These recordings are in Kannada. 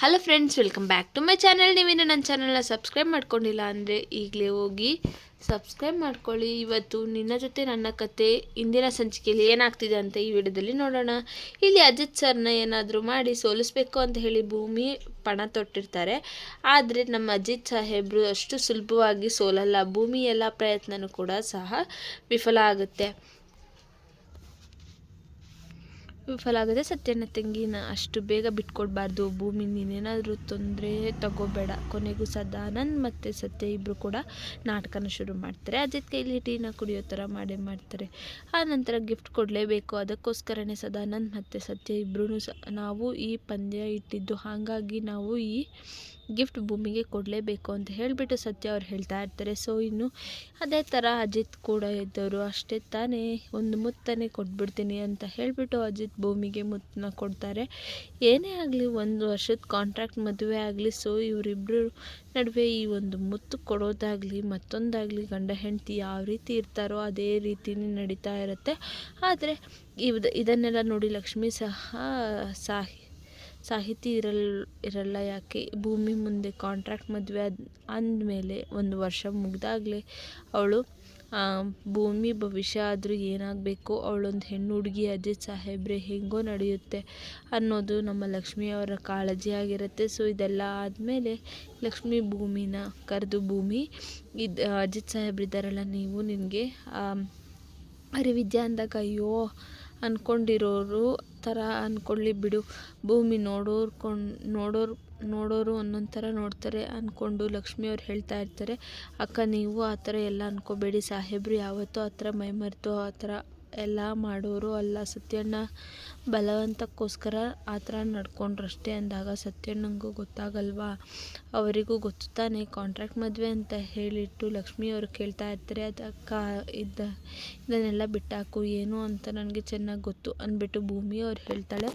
Hello friends welcome back to my channel ನೀವೇನು ನನ್ನ ಚಾನಲ್ನ ಸಬ್ಸ್ಕ್ರೈಬ್ ಮಾಡ್ಕೊಂಡಿಲ್ಲ ಅಂದರೆ ಈಗಲೇ ಹೋಗಿ ಸಬ್ಸ್ಕ್ರೈಬ್ ಮಾಡ್ಕೊಳ್ಳಿ. ಇವತ್ತು ನಿನ್ನ ಜೊತೆ ನನ್ನ ಕತೆ ಇಂದಿನ ಸಂಚಿಕೆಯಲ್ಲಿ ಏನಾಗ್ತಿದೆ ಅಂತ ಈ ವಿಡಿಯೋದಲ್ಲಿ ನೋಡೋಣ. ಇಲ್ಲಿ ಅಜಿತ್ ಸರ್ನ ಏನಾದರೂ ಮಾಡಿ ಸೋಲಿಸ್ಬೇಕು ಅಂತ ಹೇಳಿ ಭೂಮಿ ಪಣ ತೊಟ್ಟಿರ್ತಾರೆ. ಆದರೆ ನಮ್ಮ ಅಜಿತ್ ಸಾಹೇಬರು ಅಷ್ಟು ಸುಲಭವಾಗಿ ಸೋಲಲ್ಲ. ಭೂಮಿ ಎಲ್ಲ ಪ್ರಯತ್ನನೂ ಕೂಡ ಸಹ ವಿಫಲ ಆಗುತ್ತೆ. ವಿಫಲ ಆಗದೆ ಸತ್ಯನ ತಂಗಿನ ಅಷ್ಟು ಬೇಗ ಬಿಟ್ಕೊಡ್ಬಾರ್ದು. ಭೂಮಿ ನೀನೇನಾದರೂ ತೊಂದರೆ ತಗೋಬೇಡ. ಕೊನೆಗೂ ಸದಾನಂದ್ ಮತ್ತು ಸತ್ಯ ಇಬ್ಬರು ಕೂಡ ನಾಟಕನ ಶುರು ಮಾಡ್ತಾರೆ. ಅಜಿತ್ ಕೈಲಿ ಟೀನ ಕುಡಿಯೋ ಥರ ಮಾಡೇ ಮಾಡ್ತಾರೆ. ಆ ನಂತರ ಗಿಫ್ಟ್ ಕೊಡಲೇಬೇಕು. ಅದಕ್ಕೋಸ್ಕರನೇ ಸದಾನಂದ್ ಮತ್ತು ಸತ್ಯ ಇಬ್ಬರೂ ಸ, ನಾವು ಈ ಪಂದ್ಯ ಇಟ್ಟಿದ್ದು. ಹಾಗಾಗಿ ನಾವು ಈ ಗಿಫ್ಟ್ ಭೂಮಿಗೆ ಕೊಡಲೇಬೇಕು ಅಂತ ಹೇಳಿಬಿಟ್ಟು ಸತ್ಯ ಅವ್ರು ಹೇಳ್ತಾ ಇರ್ತಾರೆ. ಸೊ ಇನ್ನು ಅದೇ ಥರ ಅಜಿತ್ ಕೂಡ ಇದ್ದವರು ಅಷ್ಟೇ ತಾನೇ ಒಂದು ಮುತ್ತನೇ ಕೊಟ್ಬಿಡ್ತೀನಿ ಅಂತ ಹೇಳಿಬಿಟ್ಟು ಅಜಿತ್ ಭೂಮಿಗೆ ಮುತ್ತನ್ನ ಕೊಡ್ತಾರೆ. ಏನೇ ಆಗಲಿ, ಒಂದು ವರ್ಷದ ಕಾಂಟ್ರಾಕ್ಟ್ ಮದುವೆ ಆಗಲಿ ಸೊ ಇವರಿಬ್ಬರು ನಡುವೆ ಈ ಒಂದು ಮುತ್ತು ಕೊಡೋದಾಗಲಿ, ಮತ್ತೊಂದಾಗಲಿ ಗಂಡ ಹೆಂಡತಿ ಯಾವ ರೀತಿ ಇರ್ತಾರೋ ಅದೇ ರೀತಿನೇ ನಡೀತಾ ಇರುತ್ತೆ. ಆದರೆ ಇದನ್ನೆಲ್ಲ ನೋಡಿ ಲಕ್ಷ್ಮಿ ಸಹ ಸಾಹಿ ಸಾಹಿತಿ ಇರಲ್, ಇರಲ್ಲ ಯಾಕೆ? ಭೂಮಿ ಮುಂದೆ ಕಾಂಟ್ರಾಕ್ಟ್ ಮದುವೆ ಆದ, ಅಂದಮೇಲೆ ಒಂದು ವರ್ಷ ಮುಗ್ದಾಗಲೇ ಅವಳು ಭೂಮಿ ಭವಿಷ್ಯ ಆದರೂ ಏನಾಗಬೇಕು ಅವಳೊಂದು ಹೆಣ್ಣು ಹುಡುಗಿ ಅಜಿತ್ ಸಾಹೇಬ್ರೆ ಹೆಂಗೋ ನಡೆಯುತ್ತೆ ಅನ್ನೋದು ನಮ್ಮ ಲಕ್ಷ್ಮಿಯವರ ಕಾಳಜಿ ಆಗಿರುತ್ತೆ. ಸೊ ಇದೆಲ್ಲ ಆದಮೇಲೆ ಲಕ್ಷ್ಮಿ ಭೂಮಿನ ಕರೆದು ಭೂಮಿ, ಇದು, ಅಜಿತ್ ಸಾಹೇಬ್ರಿದ್ದಾರಲ್ಲ ನೀವು ನಿನಗೆ ಅರಿವಿದ್ಯಾ ಅಂದಾಗ ಅಯ್ಯೋ ಅಂದ್ಕೊಂಡಿರೋರು ಥರ ಅಂದ್ಕೊಳ್ಳಿ ಬಿಡು. ಭೂಮಿ ನೋಡೋರು ಕೊಂಡು, ನೋಡೋರು ನೋಡೋರು ಒಂದೊಂದು ಥರ ನೋಡ್ತಾರೆ ಅಂದ್ಕೊಂಡು ಲಕ್ಷ್ಮಿಯವ್ರು ಹೇಳ್ತಾ ಇರ್ತಾರೆ, ಅಕ್ಕ, ನೀವು ಆ ಥರ ಎಲ್ಲ ಅಂದ್ಕೋಬೇಡಿ ಸಾಹೇಬರು ಯಾವತ್ತೂ ಆ ಥರ ಮೈಮರೆತು ಆ ಥರ ಎಲ್ಲ ಮಾಡೋರು ಅಲ್ಲ. ಸತ್ಯಣ್ಣ ಬಲವಂತಕ್ಕೋಸ್ಕರ ಆ ಥರ ನಡ್ಕೊಂಡ್ರಷ್ಟೇ ಅಂದಾಗ ಸತ್ಯಣ್ಣಂಗೂ ಗೊತ್ತಾಗಲ್ವಾ? ಅವರಿಗೂ ಗೊತ್ತು ತಾನೇ. ಕಾಂಟ್ರಾಕ್ಟ್ ಮದುವೆ ಅಂತ ಹೇಳಿಟ್ಟು ಲಕ್ಷ್ಮಿಯವರು ಕೇಳ್ತಾ ಇರ್ತಾರೆ ಅದಕ್ಕ ಇದ್ದ ಇದನ್ನೆಲ್ಲ ಬಿಟ್ಟಾಕು. ಏನು ಅಂತ ನನಗೆ ಚೆನ್ನಾಗಿ ಗೊತ್ತು ಅಂದ್ಬಿಟ್ಟು ಭೂಮಿ ಅವ್ರು ಹೇಳ್ತಾಳೆ.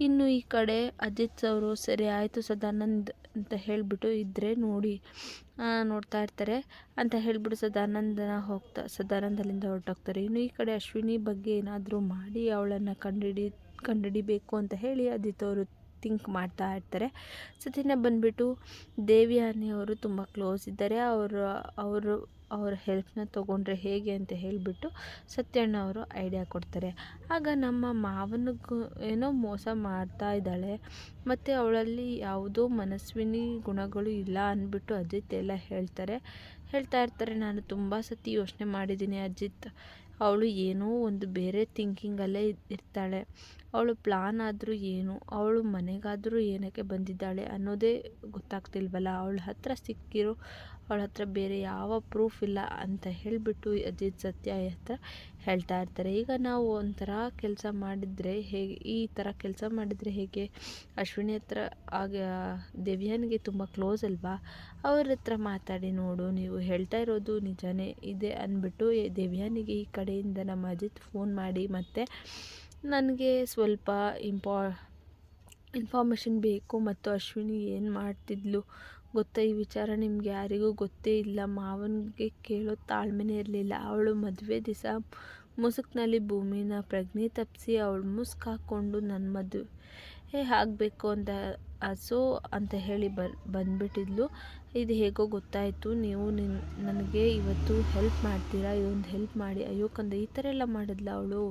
ಇನ್ನು ಈ ಕಡೆ ಅಜಿತ್ ಅವರು, ಸರಿ ಆಯಿತು ಸದಾನಂದ್ ಅಂತ ಹೇಳಿಬಿಟ್ಟು ಇದ್ದರೆ ನೋಡಿ ನೋಡ್ತಾ ಇರ್ತಾರೆ. ಅಂತ ಹೇಳಿಬಿಟ್ಟು ಸದಾನಂದನ ಹೋಗ್ತಾ ಸದಾನಂದ ಅಲ್ಲಿಂದ ಹೊರಟೋಗ್ತಾರೆ. ಇನ್ನು ಈ ಕಡೆ ಅಶ್ವಿನಿ ಬಗ್ಗೆ ಏನಾದರೂ ಮಾಡಿ ಅವಳನ್ನು ಕಂಡುಹಿಡಿ ಕಂಡುಹಿಡಿಬೇಕು ಅಂತ ಹೇಳಿ ಅದಿತ್ ಅವರು ಥಿಂಕ್ ಮಾಡ್ತಾ ಇರ್ತಾರೆ. ಸತಿನ ಬಂದುಬಿಟ್ಟು ದೇವಿಯಾನಿ ಅವರು ತುಂಬ ಕ್ಲೋಸ್ ಇದ್ದಾರೆ. ಅವರು ಅವರು, ಅವರ ಹೆಲ್ಪ್ನ ತೊಗೊಂಡ್ರೆ ಹೇಗೆ ಅಂತ ಹೇಳಿಬಿಟ್ಟು ಸತ್ಯಣ್ಣ ಅವರು ಐಡಿಯಾ ಕೊಡ್ತಾರೆ. ಆಗ ನಮ್ಮ ಮಾವನಿಗೂ ಏನೋ ಮೋಸ ಮಾಡ್ತಾ ಇದ್ದಾಳೆ. ಮತ್ತು ಅವಳಲ್ಲಿ ಯಾವುದೋ ಮನಸ್ವಿನಿ ಗುಣಗಳು ಇಲ್ಲ ಅಂದ್ಬಿಟ್ಟು ಅಜಿತ್ ಎಲ್ಲ ಹೇಳ್ತಾರೆ. ಹೇಳ್ತಾ ಇರ್ತಾರೆ, ನಾನು ತುಂಬ ಸತಿ ಯೋಚನೆ ಮಾಡಿದ್ದೀನಿ ಅಜಿತ್. ಅವಳು ಏನೋ ಒಂದು ಬೇರೆ ಥಿಂಕಿಂಗಲ್ಲೇ ಇರ್ತಾಳೆ. ಅವಳು ಪ್ಲಾನ್ ಆದರೂ ಏನು, ಅವಳು ಮನೆಗಾದರೂ ಏನಕ್ಕೆ ಬಂದಿದ್ದಾಳೆ ಅನ್ನೋದೇ ಗೊತ್ತಾಗ್ತಿಲ್ವಲ್ಲ? ಅವಳ ಹತ್ರ ಸಿಕ್ಕಿರೋ, ಅವಳ ಹತ್ರ ಬೇರೆ ಯಾವ ಪ್ರೂಫ್ ಇಲ್ಲ ಅಂತ ಹೇಳಿಬಿಟ್ಟು ಅಜಿತ್ ಸತ್ಯ ಹತ್ರ ಹೇಳ್ತಾ ಇರ್ತಾರೆ. ಈಗ ನಾವು ಒಂಥರ ಕೆಲಸ ಮಾಡಿದರೆ ಹೇಗೆ, ಈ ಥರ ಕೆಲಸ ಮಾಡಿದರೆ ಹೇಗೆ? ಅಶ್ವಿನಿ ಹತ್ರ ಆಗ, ದೇವ್ಯಾನಿಗೆ ತುಂಬ ಕ್ಲೋಸ್ ಅಲ್ವಾ? ಅವ್ರ ಹತ್ರ ಮಾತಾಡಿ ನೋಡು, ನೀವು ಹೇಳ್ತಾ ಇರೋದು ನಿಜಾನೇ ಇದೆ ಅಂದ್ಬಿಟ್ಟು, ದೇವ್ಯಾನಿಗೆ ಈ ಕಡೆಯಿಂದ ನಮ್ಮ ಅಜಿತ್ ಫೋನ್ ಮಾಡಿ ಮತ್ತು ನನಗೆ ಸ್ವಲ್ಪ ಇಂಪಾ ಇನ್ಫಾರ್ಮೇಷನ್ ಬೇಕು ಮತ್ತು ಅಶ್ವಿನಿ ಏನು ಮಾಡ್ತಿದ್ಲು ಗೊತ್ತಾ? ಈ ವಿಚಾರ ನಿಮ್ಗೆ ಯಾರಿಗೂ ಗೊತ್ತೇ ಇಲ್ಲ. ಮಾವನಿಗೆ ಕೇಳೋ ತಾಳ್ಮೆನೇ ಇರಲಿಲ್ಲ. ಅವಳು ಮದುವೆ ದಿವಸ ಮುಸುಕ್ನಲ್ಲಿ ಭೂಮಿನ ಪ್ರಜ್ಞೆ ತಪ್ಪಿಸಿ ಅವಳು ಮುಸ್ಕ್ ಹಾಕ್ಕೊಂಡು ನನ್ನ ಮದುವೆ ಆಗಬೇಕು ಅಂತ ಸೊ ಅಂತ ಹೇಳಿ ಬರ್ ಬಂದುಬಿಟ್ಟಿದ್ಲು. ಇದು ಹೇಗೋ ಗೊತ್ತಾಯಿತು. ನೀವು ನಿನ್, ನನಗೆ ಇವತ್ತು ಹೆಲ್ಪ್ ಮಾಡ್ತೀರಾ? ಇದೊಂದು ಹೆಲ್ಪ್ ಮಾಡಿ. ಅಯ್ಯೋ ಕಂದ ಈ ಥರ ಎಲ್ಲ ಮಾಡಿದ್ಲ ಅವಳು.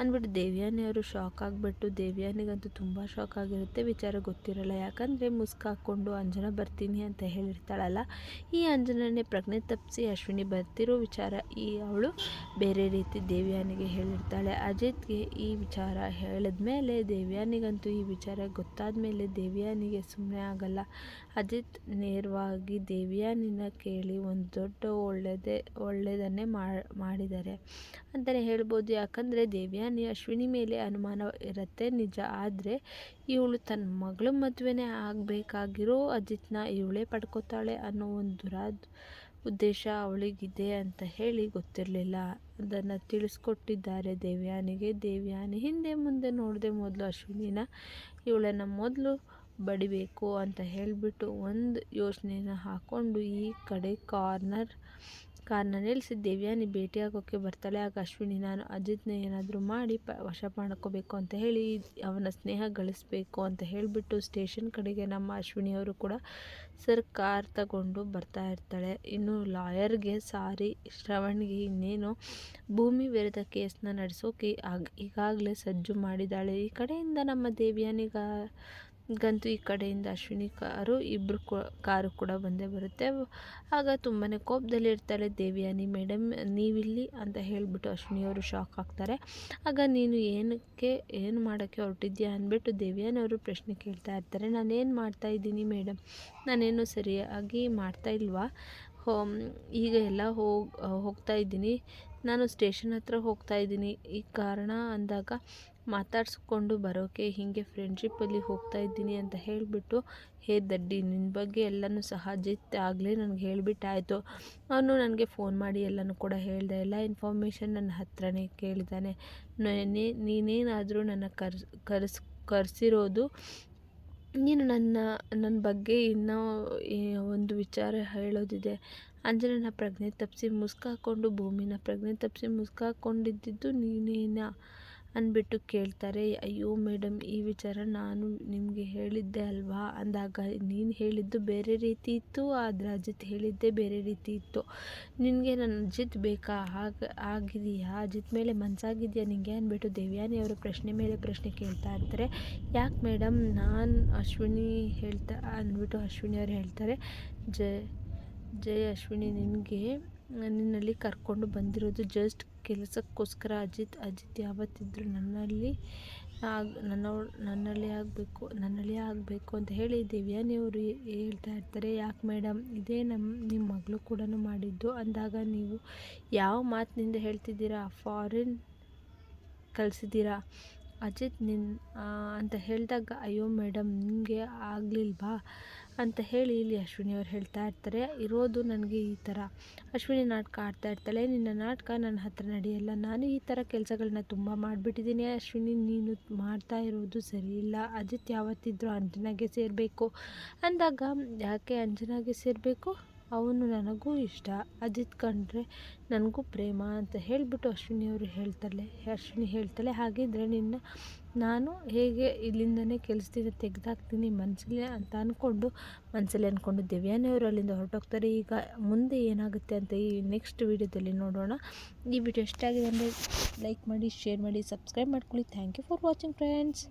ಅಂದ್ಬಿಟ್ಟು ದೇವ್ಯಾನಿ ಅವರು ಶಾಕ್ ಆಗಿಬಿಟ್ಟು, ದೇವ್ಯಾನಿಗಂತೂ ತುಂಬ ಶಾಕ್ ಆಗಿರುತ್ತೆ. ವಿಚಾರ ಗೊತ್ತಿರಲ್ಲ. ಯಾಕಂದರೆ ಮುಸ್ಕ್ ಹಾಕ್ಕೊಂಡು, ಅಂಜನ, ಬರ್ತೀನಿ ಅಂತ ಹೇಳಿರ್ತಾಳಲ್ಲ. ಈ ಅಂಜನನೇ ಪ್ರಜ್ಞೆ ತಪ್ಪಿಸಿ ಅಶ್ವಿನಿ ಬರ್ತಿರೋ ವಿಚಾರ ಈ ಅವಳು ಬೇರೆ ರೀತಿ ದೇವ್ಯಾನಿಗೆ ಹೇಳಿರ್ತಾಳೆ. ಅಜಿತ್ಗೆ ಈ ವಿಚಾರ ಹೇಳಿದ ಮೇಲೆ ದೇವ್ಯಾನಿಗಂತೂ ಈ ವಿಚಾರ ಗೊತ್ತಾದ ಮೇಲೆ ದೇವ್ಯಾನಿಗೆ ಸುಮ್ಮನೆ ಆಗಲ್ಲ. ಅಜಿತ್ ನೇರವಾಗಿ ದೇವ್ಯಾನಿನ ಕೇಳಿ ಒಂದು ದೊಡ್ಡ ಒಳ್ಳೆಯದೇ ಒಳ್ಳೆಯದನ್ನೇ ಮಾಡಿದ್ದಾರೆ. ಅಂತಲೇ ಹೇಳ್ಬೋದು. ಯಾಕಂದರೆ ದೇವ್ಯಾನಿ ಅಶ್ವಿನಿ ಮೇಲೆ ಅನುಮಾನ ಇರುತ್ತೆ ನಿಜ. ಆದರೆ ಇವಳು ತನ್ನ ಮಗಳ ಮದುವೆನೇ ಆಗಬೇಕಾಗಿರೋ ಅಜಿತ್ನ ಇವಳೇ ಪಡ್ಕೋತಾಳೆ ಅನ್ನೋ ಒಂದು ದುರಾದ್ ಉದ್ದೇಶ ಅವಳಿಗಿದೆ ಅಂತ ಹೇಳಿ ಗೊತ್ತಿರಲಿಲ್ಲ. ಅದನ್ನು ತಿಳಿಸ್ಕೊಟ್ಟಿದ್ದಾರೆ ದೇವ್ಯಾನಿಗೆ. ದೇವ್ಯಾನಿ ಹಿಂದೆ ಮುಂದೆ ನೋಡದೆ ಮೊದಲು ಅಶ್ವಿನಿನ, ಇವಳನ್ನು ಮೊದಲು ಬಡಿಬೇಕು ಅಂತ ಹೇಳಿಬಿಟ್ಟು ಒಂದು ಯೋಚನೆನ ಹಾಕ್ಕೊಂಡು ಈ ಕಡೆ ಕಾರ್ನರ್ ಕಾರ್ನ ನಿಲ್ಲಿಸಿ ದಿವ್ಯಾನಿ ಭೇಟಿಯಾಗೋಕ್ಕೆ ಬರ್ತಾಳೆ. ಆಗ ಅಶ್ವಿನಿ, ನಾನು ಅಜಿತ್ನ ಏನಾದರೂ ಮಾಡಿ ಪ, ವಶ ಮಾಡ್ಕೋಬೇಕು ಅಂತ ಹೇಳಿ, ಅವನ ಸ್ನೇಹ ಗಳಿಸ್ಬೇಕು ಅಂತ ಹೇಳಿಬಿಟ್ಟು ಸ್ಟೇಷನ್ ಕಡೆಗೆ ನಮ್ಮ ಅಶ್ವಿನಿಯವರು ಕೂಡ ಸರ್ ಕಾರ್ ತಗೊಂಡು ಬರ್ತಾ ಇರ್ತಾಳೆ. ಇನ್ನು ಲಾಯರ್ಗೆ ಸಾರಿ, ಶ್ರವಣ್ಗೆ ಇನ್ನೇನು ಭೂಮಿ ವಿರುದ್ಧ ಕೇಸನ್ನ ನಡೆಸೋಕೆ ಆಗ, ಈಗಾಗಲೇ ಸಜ್ಜು ಮಾಡಿದ್ದಾಳೆ. ಈ ಕಡೆಯಿಂದ ನಮ್ಮ ದೇವ್ಯಾನಿಗ ಗಂತೂ ಈ ಕಡೆಯಿಂದ ಅಶ್ವಿನಿ ಕಾರು ಇಬ್ಬರು ಕಾರು ಕೂಡ ಬಂದೇ ಬರುತ್ತೆ. ಆಗ ತುಂಬಾ ಕೋಪದಲ್ಲಿ ಇರ್ತಾಳೆ ದೇವಿಯಾನಿ ಮೇಡಮ್ ನೀವಿಲ್ಲಿ? ಅಂತ ಹೇಳಿಬಿಟ್ಟು ಅಶ್ವಿನಿಯವರು ಶಾಕ್ ಆಗ್ತಾರೆ. ಆಗ ನೀನು ಏನಕ್ಕೆ, ಏನು ಮಾಡೋಕ್ಕೆ ಹೊರಟಿದ್ಯಾ ಅಂದ್ಬಿಟ್ಟು ದೇವಿಯಾನಿ ಅವರು ಪ್ರಶ್ನೆ ಕೇಳ್ತಾ ಇರ್ತಾರೆ. ನಾನೇನು ಮಾಡ್ತಾ ಇದ್ದೀನಿ ಮೇಡಮ್ ನಾನೇನು ಸರಿಯಾಗಿ ಮಾಡ್ತಾ ಇಲ್ವಾ? ಈಗ ಎಲ್ಲ ಹೋಗಿ, ಹೋಗ್ತಾ ಇದ್ದೀನಿ. ನಾನು ಸ್ಟೇಷನ್ ಹತ್ರ ಹೋಗ್ತಾ ಇದ್ದೀನಿ. ಈ ಕಾರಣ ಅಂದಾಗ ಮಾತಾಡಿಸ್ಕೊಂಡು ಬರೋಕೆ ಹೀಗೆ ಫ್ರೆಂಡ್ಶಿಪ್ಪಲ್ಲಿ ಹೋಗ್ತಾ ಇದ್ದೀನಿ ಅಂತ ಹೇಳಿಬಿಟ್ಟು, ಹೇ ದಡ್ಡಿ ನಿನ್ನ ಬಗ್ಗೆ ಎಲ್ಲನೂ ಸಹ ಜಿತ್ ಆಗಲೇ ನನಗೆ ಹೇಳಿಬಿಟ್ಟಾಯಿತು ಅವನು ನನಗೆ ಫೋನ್ ಮಾಡಿ ಎಲ್ಲನೂ ಕೂಡ ಹೇಳಿದೆ, ಎಲ್ಲ ಇನ್ಫಾರ್ಮೇಷನ್ ನನ್ನ ಹತ್ರನೇ ಕೇಳಿದ್ದಾನೆ ನೀನೇನಾದರೂ ನನ್ನ ಕರ್ಸ್ ಕರ್ಸ್, ಕರೆಸಿರೋದು, ನೀನು ನನ್ನ ನನ್ನ ಬಗ್ಗೆ ಇನ್ನೂ ಒಂದು ವಿಚಾರ ಹೇಳೋದಿದೆ. ಅಂದರೆ ನನ್ನ ಪ್ರಜ್ಞೆ ತಪ್ಪಿಸಿ ಮುಸ್ಕಾಕೊಂಡು, ಭೂಮಿನ ಪ್ರಜ್ಞೆ ತಪ್ಪಿಸಿ ಮುಸ್ಕಾಕೊಂಡಿದ್ದು ನೀನೇನಾ? ಅಂದ್ಬಿಟ್ಟು ಕೇಳ್ತಾರೆ, ಅಯ್ಯೋ ಮೇಡಮ್ ಈ ವಿಚಾರ ನಾನು ನಿಮಗೆ ಹೇಳಿದ್ದೆ ಅಲ್ವಾ? ಅಂದಾಗ, ನೀನು ಹೇಳಿದ್ದು ಬೇರೆ ರೀತಿ ಇತ್ತು, ಆದರೆ ಅಜಿತ್ ಹೇಳಿದ್ದೇ ಬೇರೆ ರೀತಿ ಇತ್ತು. ನಿನಗೆ ನನ್ನ ಅಜಿತ್ ಬೇಕಾ? ಹಾಗೆ, ಆಗಿದೆಯಾ? ಅಜಿತ್ ಮೇಲೆ ಮನಸ್ಸಾಗಿದೆಯಾ ನಿನಗೆ ಅಂದ್ಬಿಟ್ಟು ದೇವ್ಯಾನಿ ಅವರು ಪ್ರಶ್ನೆ ಮೇಲೆ ಪ್ರಶ್ನೆ ಕೇಳ್ತಾ ಇರ್ತಾರೆ. ಯಾಕೆ ಮೇಡಮ್ ನಾನು ಅಶ್ವಿನಿ ಹೇಳ್ತಾ, ಅಂದ್ಬಿಟ್ಟು ಅಶ್ವಿನಿ ಅವ್ರು ಹೇಳ್ತಾರೆ ಜಯ ಜಯ ಅಶ್ವಿನಿ ನಿನಗೆ ನಿನ್ನಲ್ಲಿ ಕರ್ಕೊಂಡು ಬಂದಿರೋದು ಜಸ್ಟ್ ಕೆಲಸಕ್ಕೋಸ್ಕರ ಅಜಿತ್ ಅಜಿತ್ ಯಾವತ್ತಿದ್ರು ನನ್ನಲ್ಲಿ ಆಗ ನನ್ನ ನನ್ನಲ್ಲಿ ಆಗಬೇಕು ನನ್ನಲ್ಲಿ ಆಗಬೇಕು ಅಂತ ಹೇಳಿ ದೇವ್ಯಾನಿಯವರು ಹೇಳ್ತಾ ಇರ್ತಾರೆ. ಯಾಕೆ ಮೇಡಮ್ ಇದೇ ನಮ್ಮ ನಿಮ್ಮ ಮಗಳು ಕೂಡ ಮಾಡಿದ್ದು. ಅಂದಾಗ ನೀವು ಯಾವ ಮಾತಿನಿಂದ ಹೇಳ್ತಿದ್ದೀರಾ? ಫಾರಿನ್ ಕಳಿಸಿದ್ದೀರಾ? ಅಜಿತ್ ನಿನ್ನ ಅಂತ ಹೇಳಿದಾಗ, ಅಯ್ಯೋ ಮೇಡಮ್, ನಿಮಗೆ ಆಗಲಿಲ್ವಾ? ಅಂತ ಹೇಳಿ ಇಲ್ಲಿ ಅಶ್ವಿನಿ ಅವ್ರು ಹೇಳ್ತಾ ಇರ್ತಾರೆ. ಇರೋದು ನನಗೆ ಈ ಥರ. ಅಶ್ವಿನಿ ನಾಟಕ ಆಡ್ತಾ ಇರ್ತಾಳೆ. ನಿನ್ನ ನಾಟಕ ನನ್ನ ಹತ್ರ ನಡೆಯಲ್ಲ. ನಾನು ಈ ಥರ ಕೆಲಸಗಳನ್ನ ತುಂಬ ಮಾಡಿಬಿಟ್ಟಿದ್ದೀನಿ. ಅಶ್ವಿನಿ, ನೀನು ಮಾಡ್ತಾ ಇರೋದು ಸರಿ ಇಲ್ಲ. ಅಜಿತ್ ಯಾವತ್ತಿದ್ರೂ ಅಂಜನಾಗೆ ಸೇರಬೇಕು. ಅಂದಾಗ, ಯಾಕೆ ಅಂಜನಾಗೆ ಸೇರಬೇಕು? ಅವನು ನನಗೂ ಇಷ್ಟ. ಅಜಿತ್ ಕಂಡ್ರೆ ನನಗೂ ಪ್ರೇಮ ಅಂತ ಹೇಳಿಬಿಟ್ಟು ಅಶ್ವಿನಿ ಅವರು ಹೇಳ್ತಾಳೆ ಅಶ್ವಿನಿ ಹೇಳ್ತಾಳೆ ಹಾಗಿದ್ದರೆ ನಿನ್ನ ನಾನು ಹೇಗೆ ಇಲ್ಲಿಂದನೇ ಕೆಲಸದಿಂದ ತೆಗೆದಾಕ್ತೀನಿ ಮನಸ್ಸಲ್ಲಿ ಅಂತ ಅಂದ್ಕೊಂಡು ಮನಸ್ಸಲ್ಲಿ ಅಂದ್ಕೊಂಡು ದಿವ್ಯಾನೆಯವರು ಅಲ್ಲಿಂದ ಹೊರಟೋಗ್ತಾರೆ. ಈಗ ಮುಂದೆ ಏನಾಗುತ್ತೆ ಅಂತ ಈ ನೆಕ್ಸ್ಟ್ ವಿಡಿಯೋದಲ್ಲಿ ನೋಡೋಣ. ಈ ವಿಡಿಯೋ ಎಷ್ಟಾಗಿದೆ ಅಂದರೆ ಲೈಕ್ ಮಾಡಿ ಶೇರ್ ಮಾಡಿ ಸಬ್ಸ್ಕ್ರೈಬ್ ಮಾಡ್ಕೊಳ್ಳಿ. Thank you for watching friends